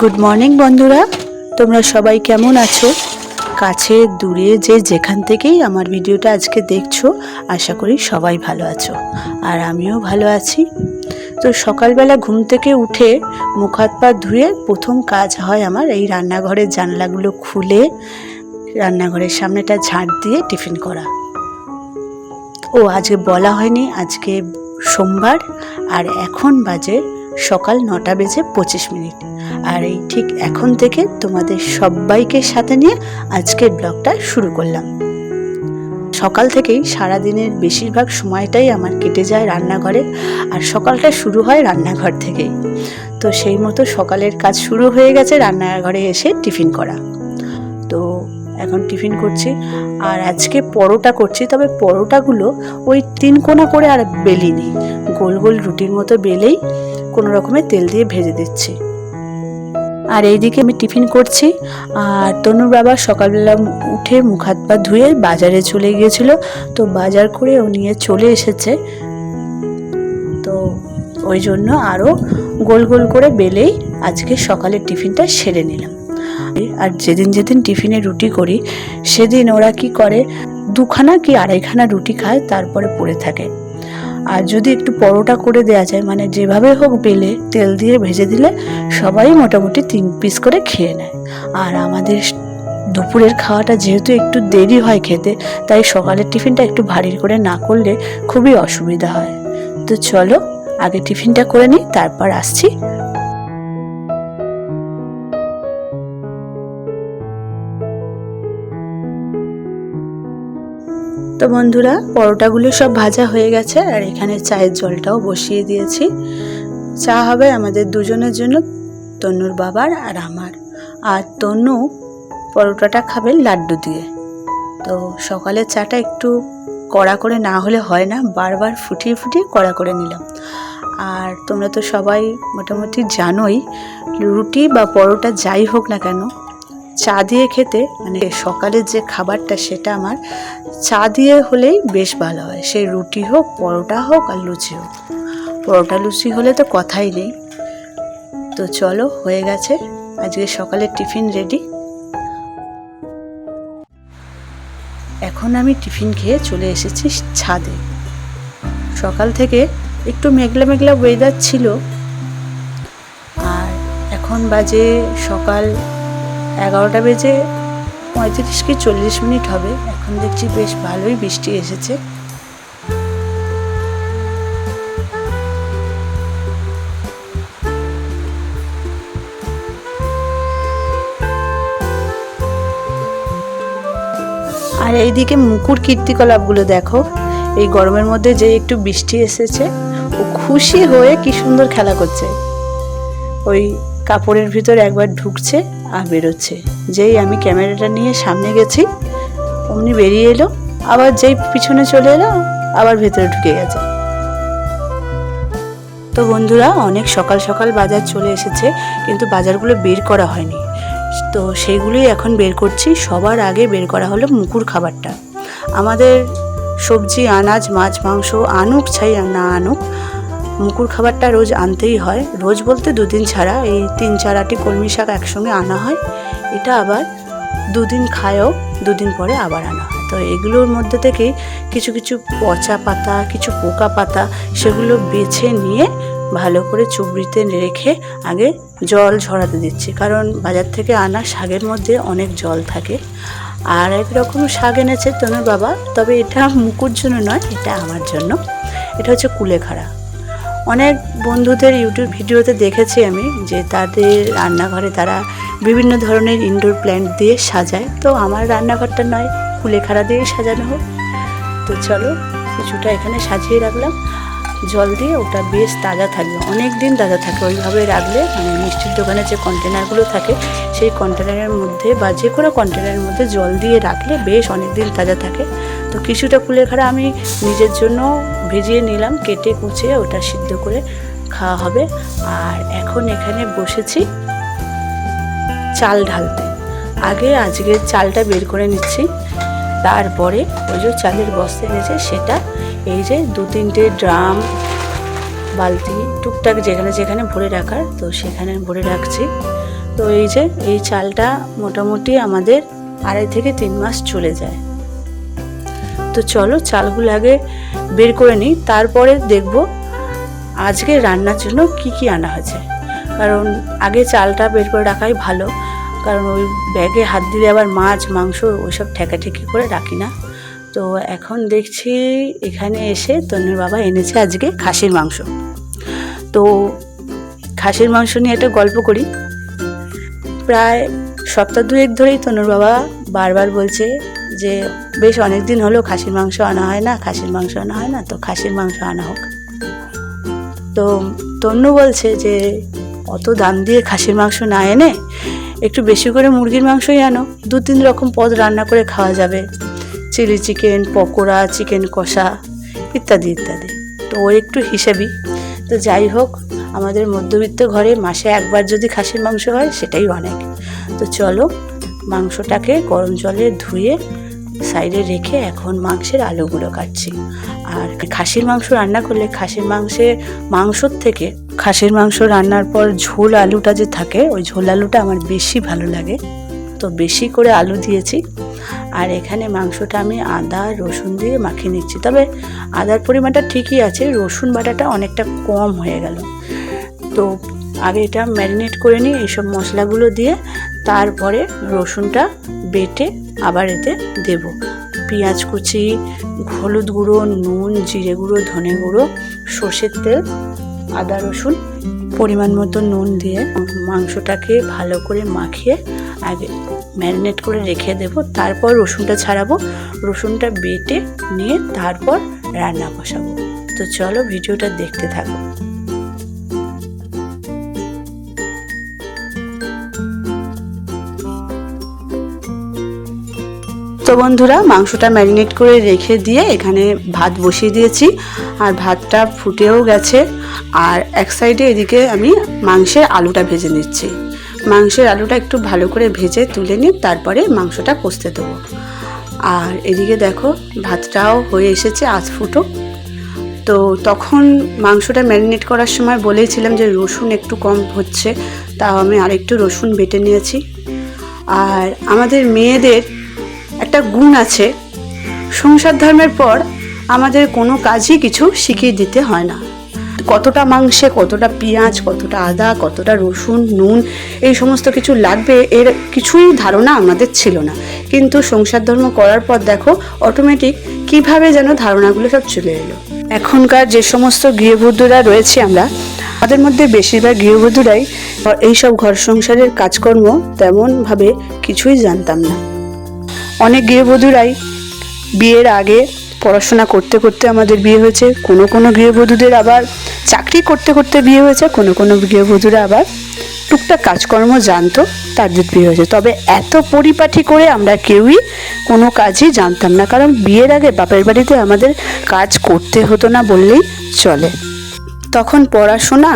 Good morning বন্ধুরা। তোমরা সবাই কেমন আছো? কাছে, দূরে, যে যেখান থেকেই আমার ভিডিওটা আজকে দেখছ, আশা করি সবাই ভালো আছো। আর আমিও ভালো আছি। তো সকালবেলা ঘুম থেকে উঠে মুখ হাত পা ধুয়ে প্রথম কাজ হয় আমার এই রান্নাঘরের জানলাগুলো খুলে রান্নাঘরের সামনেটা ঝাঁট দিয়ে টিফিন করা। ও, আজকে বলা হয়নি, আজকে সোমবার আর এখন বাজে সকাল নটা বেজে পঁচিশ মিনিট। আর এই ঠিক এখন থেকে তোমাদের সবাইকে সাথে নিয়ে আজকের ব্লগটা শুরু করলাম। সকাল থেকেই সারাদিনের বেশিরভাগ সময়টাই আমার কেটে যায় রান্নাঘরে, আর সকালটা শুরু হয় রান্নাঘর থেকেই। তো সেই মতো সকালের কাজ শুরু হয়ে গেছে রান্নাঘরে এসে টিফিন করা। এখন টিফিন করছি। আর আজকে পরোটা করছি, তবে পরোটাগুলো ওই তিন কোনা করে আর বেলিনি গোল গোল রুটির মতো বেলেই কোনো রকমের তেল দিয়ে ভেজে দিচ্ছি। আর এইদিকে আমি টিফিন করছি। আর তনুর বাবা সকালবেলা উঠে মুখ হাত পা ধুয়ে বাজারে চলে গিয়েছিল। তো বাজার করে ও নিয়ে চলে এসেছে। তো ওই জন্য আরও গোল গোল করে বেলেই আজকে সকালের টিফিনটা সেরে নিলাম। আর যেদিন যেদিন টিফিনে রুটি করি, সেদিন ওরা কি করে, দুখানা কি আড়াইখানা রুটি খায়, তারপরে পড়ে থাকে। আর যদি একটু পরোটা করে দেওয়া যায় মানে যেভাবে হোক বেলে, তেল দিয়ে ভেজে দিলে, সবাই মোটামুটি তিন পিস করে খেয়ে নেয়। আর আমাদের দুপুরের খাওয়াটা যেহেতু একটু দেরি হয় খেতে, তাই সকালের টিফিনটা একটু ভারী করে না করলে খুবই অসুবিধা হয়। তো চলো, আগে টিফিনটা করে নিই, তারপর আসছি। তো বন্ধুরা, পরোটাগুলো সব ভাজা হয়ে গেছে আর এখানে চায়ের জলটাও বসিয়ে দিয়েছি। চা হবে আমাদের দুজনের জন্য, তন্নুর বাবার আর আমার। আর তন্নু পরোটাটা খাবে লাড্ডু দিয়ে। তো সকালের চাটা একটু কড়া করে না হলে হয় না, বারবার ফুটিয়ে ফুটিয়ে কড়া করে নিলাম। আর তোমরা তো সবাই মোটামুটি জানোই, রুটি বা পরোটা যাই হোক না কেন চা দিয়ে খেতে মানে সকালের যে খাবারটা সেটা আমার, চা দিয়ে হলেই বেশ ভালো হয়। সে রুটি হোক, পরোটা হোক আর লুচি হোক। পরোটা লুচি হলে তো কথাই নেই। তো চলো, হয়ে গেছে। আজকে সকালের টিফিন রেডি। এখন আমি টিফিন খেয়ে চলে এসেছি ছাদে। সকাল থেকে একটু মেঘলা মেঘলা ওয়েদার ছিল। আর এখন বাজে সকাল এগারোটা বেজে পঁয়ত্রিশ কি চল্লিশ মিনিট হবে। এখন দেখছি বেশ ভালোই বৃষ্টি এসেছে। আর এইদিকে মুকুর কীর্তিকলাপগুলো দেখো। এই গরমের মধ্যে যে একটু বৃষ্টি এসেছে, ও খুশি হয়ে কি সুন্দর খেলা করছে। ওই কাপড়ের ভিতর একবার ঢুকছে। আর বেরোচ্ছে। যেই আমি ক্যামেরাটা নিয়ে সামনে গেছি, অমনি বেরিয়ে এলো, আবার যেই পিছনে চলে এলো, আবার ভেতরে ঢুকে গেছে। তো বন্ধুরা, অনেক সকাল সকাল বাজার চলে এসেছে, কিন্তু বাজারগুলো বের করা হয়নি। তো সেইগুলোই এখন বের করছি। সবার আগে বের করা হলো মুকুর খাবারটা। আমাদের সবজি, আনাজ, মাছ, মাংস, আনুক, ছাই, না আনুক মুকুর খাবারটা রোজ আনতেই হয়। রোজ বলতে দুদিন ছাড়া এই তিন চার আটি কলমি শাক একসঙ্গে আনা হয়। এটা আবার দুদিন খায়ও, দুদিন পরে আবার আনা হয়। তো এগুলোর মধ্যে থেকে কিছু কিছু পচা পাতা, কিছু পোকা পাতা সেগুলো বেছে নিয়ে ভালো করে চুবড়িতে রেখে আগে জল ঝরাতে দিচ্ছি। কারণ বাজার থেকে আনা শাকের মধ্যে অনেক জল থাকে। আর এক রকম শাক এনেছে তনুর বাবা, তবে এটা মুকুর জন্য নয়, এটা আমার জন্য। এটা হচ্ছে কুলেখাড়া। অনেক বন্ধুদের ইউটিউব ভিডিওতে দেখেছি আমি যে তাদের রান্নাঘরে তারা বিভিন্ন ধরনের ইনডোর প্ল্যান্ট দিয়ে সাজায়। তো আমার রান্নাঘরটা নয়, কুলেখাড়া দিয়ে সাজানো হোক। তো চলো, কিছুটা এখানে সাজিয়ে রাখলাম। জল দিয়ে ওটা বেশ তাজা থাকবে। অনেক দিন তাজা থাকে, ওইভাবে রাখলে মানে মিষ্টির দোকানে যে কন্টেনারগুলো থাকে, সেই কন্টেনারের মধ্যে বা যে কোনো কন্টেনারের মধ্যে জল দিয়ে রাখলে বেশ অনেক দিন তাজা থাকে। তো কিছুটা কুলেখাড়া আমি নিজের জন্য ভিজিয়ে নিলাম, কেটে কুচিয়ে ওটা সিদ্ধ করে খাওয়া হবে। আর এখন এখানে বসেছি চাল ঢালতে। আগে আজকে চালটা বের করে নিচ্ছি। তারপরে ওই যে চালের বস্তা এনেছে, সেটা এই যে দু তিনটে ড্রাম, বালতি, টুকটাক যেখানে যেখানে ভরে রাখার, তো সেখানে ভরে রাখছি। তো এই যে এই চালটা মোটামুটি আমাদের আড়াই থেকে তিন মাস চলে যায়। তো চলো চালগুলো আগে বের করে নিই, তারপরে দেখব আজকে রান্নার জন্য কি কি আনা হয়েছে। কারণ আগে চালটা বের করে রাখাই ভালো। কারণ ওই ব্যাগে হাত দিলে আবার মাছ, মাংস ওইসব ঠেকাঠেকি করে রাখি না। তো এখন দেখছি এখানে এসে তনুর বাবা এনেছে আজকে খাসির মাংস। তো খাসির মাংস নিয়ে একটা গল্প করি। প্রায় সপ্তাহ দুয়েক ধরেই তনুর বাবা বারবার বলছে যে, বেশ অনেক দিন হলো খাসির মাংস আনা হয় না, খাসির মাংস আনা হয় না, তো খাসির মাংস আনা হোক। তো তন্নু বলছে যে, অত দাম দিয়ে খাসির মাংস না এনে একটু বেশি করে মুরগির মাংসই আনো। দু তিন রকম পদ রান্না করে খাওয়া যাবে। চিলি চিকেন, পকোড়া, চিকেন কষা ইত্যাদি ইত্যাদি। তো ওর একটু হিসাবই। তো যাই হোক, আমাদের মধ্যবিত্ত ঘরে মাসে একবার যদি খাসির মাংস হয়, সেটাই অনেক। তো চলো মাংসটাকে গরম জলে ধুয়ে সাইডে রেখে এখন মাংসের আলুগুলো কাটছি। আর খাসির মাংস রান্না করলে খাসির মাংসের মাংসর থেকে খাসির মাংস রান্নার পর ঝোল আলুটা যে থাকে, ওই ঝোল আলুটা আমার বেশি ভালো লাগে। তো বেশি করে আলু দিয়েছি। আর এখানে মাংসটা আমি আদা, রসুন দিয়ে মাখিয়ে নিচ্ছি। তবে আদার পরিমাণটা ঠিকই আছে, রসুন বাটাটা অনেকটা কম হয়ে গেল। তো আগে এটা ম্যারিনেট করে নিই এইসব মশলাগুলো দিয়ে তারপরে রসুনটা বেটে আবার এতে দেব। পেঁয়াজ কুচি, হলুদ গুঁড়ো, নুন, জিরে গুঁড়ো, ধনে গুঁড়ো, সর্ষের তেল, আদা রসুন, পরিমাণ মতো নুন দিয়ে মাংসটাকে ভালো করে মাখিয়ে আগে ম্যারিনেট করে রেখে দেব। তারপর রসুনটা ছাড়াবো। রসুনটা বেটে নিয়ে তারপর রান্না বসাবো। তো চলো ভিডিওটা দেখতে থাকো। তো বন্ধুরা, মাংসটা ম্যারিনেট করে রেখে দিয়ে এখানে ভাত বসিয়ে দিয়েছি। আর ভাতটা ফুটেও গেছে। আর এক সাইডে এদিকে আমি মাংসের আলুটা ভেজে নিচ্ছি। মাংসের আলুটা একটু ভালো করে ভেজে তুলে নিই তারপরে মাংসটা কষতে দেবো। আর এদিকে দেখো, ভাতটাও হয়ে এসেছে আধ ফুটো। তো তখন মাংসটা ম্যারিনেট করার সময় বলেছিলাম যে রসুন একটু কম হচ্ছে, তাও আমি আরেকটু রসুন বেটে নিয়েছি। আর আমাদের মেয়েদের একটা গুণ আছে। সংসার ধর্মের পর আমাদের কোনো কাজই কিছু শিখিয়ে দিতে হয় না। কতটা মাংসে, কতটা পেঁয়াজ, কতটা আদা, কতটা রসুন, নুন, এই সমস্ত কিছু লাগবে এর কিছুই ধারণা আমাদের ছিল না। কিন্তু সংসার ধর্ম করার পর দেখো অটোমেটিক কীভাবে যেন ধারণাগুলো সব চলে এলো। এখনকার যে সমস্ত গৃহবধূরা রয়েছে আমরা, তাদের মধ্যে বেশিরভাগ গৃহবধূরাই এইসব ঘর সংসারের কাজকর্ম তেমনভাবে কিছুই জানতাম না। অনেক গৃহবধূরাই বিয়ের আগে পড়াশোনা করতে করতে আমাদের বিয়ে হয়েছে। কোনো কোনো গৃহবধূদের আবার চাকরি করতে করতে বিয়ে হয়েছে, কোনো কোনো গৃহবধূরা আবার টুকটাক কাজকর্ম জানতো তাদের বিয়ে হয়েছে। তবে এত পরিপাটি করে আমরা কেউই কোনো কাজই জানতাম না, কারণ বিয়ের আগে বাপের বাড়িতে আমাদের কাজ করতে হতো না বললেই চলে। তখন পড়াশোনা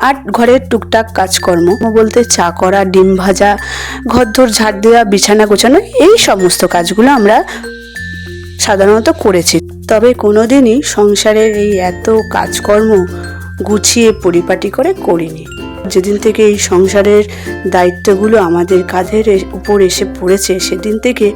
আর ঘরের টুকটাক কাজকর্ম। বলতে চা করা, ডিম ভাজা, ঘরদোর ঝাড় দেওয়া, বিছানা গোছানো, এই সমস্ত কাজগুলো আমরা সাধারণত করেছি। তবে কোনোদিনই সংসারের এই এত কাজকর্ম গুছিয়ে পরিপাটি করে করিনি। যেদিন থেকে এই সংসারের দায়িত্বগুলো আমাদের কাঁধের উপর এসে পড়েছে, সেদিন থেকে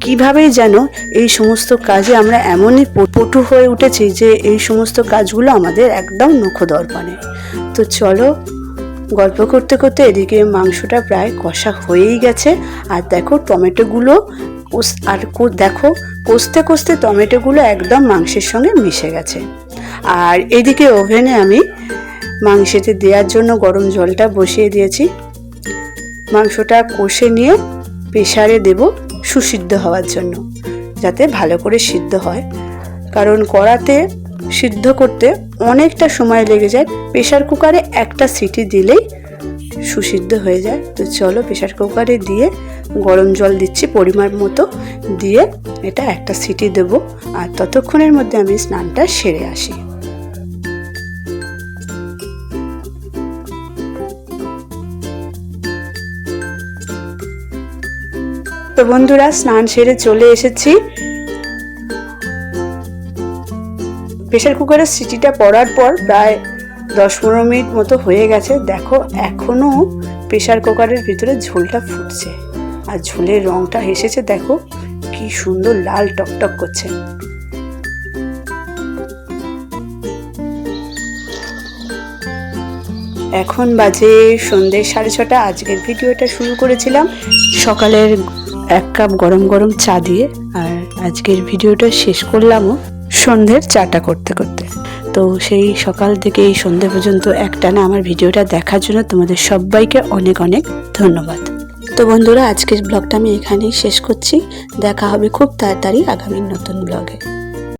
কিভাবেই যেন এই সমস্ত কাজে আমরা এমনই পটু হয়ে উঠেছি যে এই সমস্ত কাজগুলো আমাদের একদম নখদর্পণে। তো চলো। গল্প করতে করতে এদিকে মাংসটা প্রায় কষা হয়েই গেছে। আর দেখো টমেটোগুলো আর দেখো কষতে কষতে টমেটোগুলো একদম মাংসের সঙ্গে মিশে গেছে। আর এদিকে ওভেনে আমি মাংসেতে দেওয়ার জন্য গরম জলটা বসিয়ে দিয়েছি। মাংসটা কষে নিয়ে প্রেসারে দেব সুসিদ্ধ হওয়ার জন্য, যাতে ভালো করে সিদ্ধ হয়। কারণ কড়াতে সিদ্ধ করতে অনেকটা সময় লেগে যায়। প্রেসার কুকারে একটা সিটি দিলেই সুসিদ্ধ হয়ে যায়। তো চলো প্রেশার কুকারে দিয়ে গরম জল দিচ্ছি পরিমাণ মতো। দিয়ে এটা একটা সিটি দেব আর ততক্ষণের মধ্যে আমি স্নানটা সেরে আসি। তো বন্ধুরা, স্নান সেরে চলে এসেছি। প্রেসার কুকারের সিটিটা পড়ার পর প্রায় দশ পনেরো মিনিট মতো হয়ে গেছে। দেখো এখনও প্রেশার কুকারের ভিতরে ঝোলটা ফুটছে। আর ঝোলের রংটা হেসেছে দেখো, কি সুন্দর লাল টকটক করছে। এখন বাজে সন্ধ্যে সাড়ে ছটা, আজকের ভিডিওটা শুরু করেছিলাম। সকালের এক কাপ গরম গরম চা দিয়ে, আর আজকের ভিডিওটা শেষ করলামও। সন্ধ্যের চাটা করতে করতে। তো সেই সকাল থেকে এই সন্ধ্যে পর্যন্ত একটানা আমার ভিডিওটা দেখার জন্য তোমাদের সবাইকে অনেক অনেক ধন্যবাদ। তো বন্ধুরা, আজকের ব্লগটা আমি এখানেই শেষ করছি। দেখা হবে খুব তাড়াতাড়ি আগামী নতুন ব্লগে।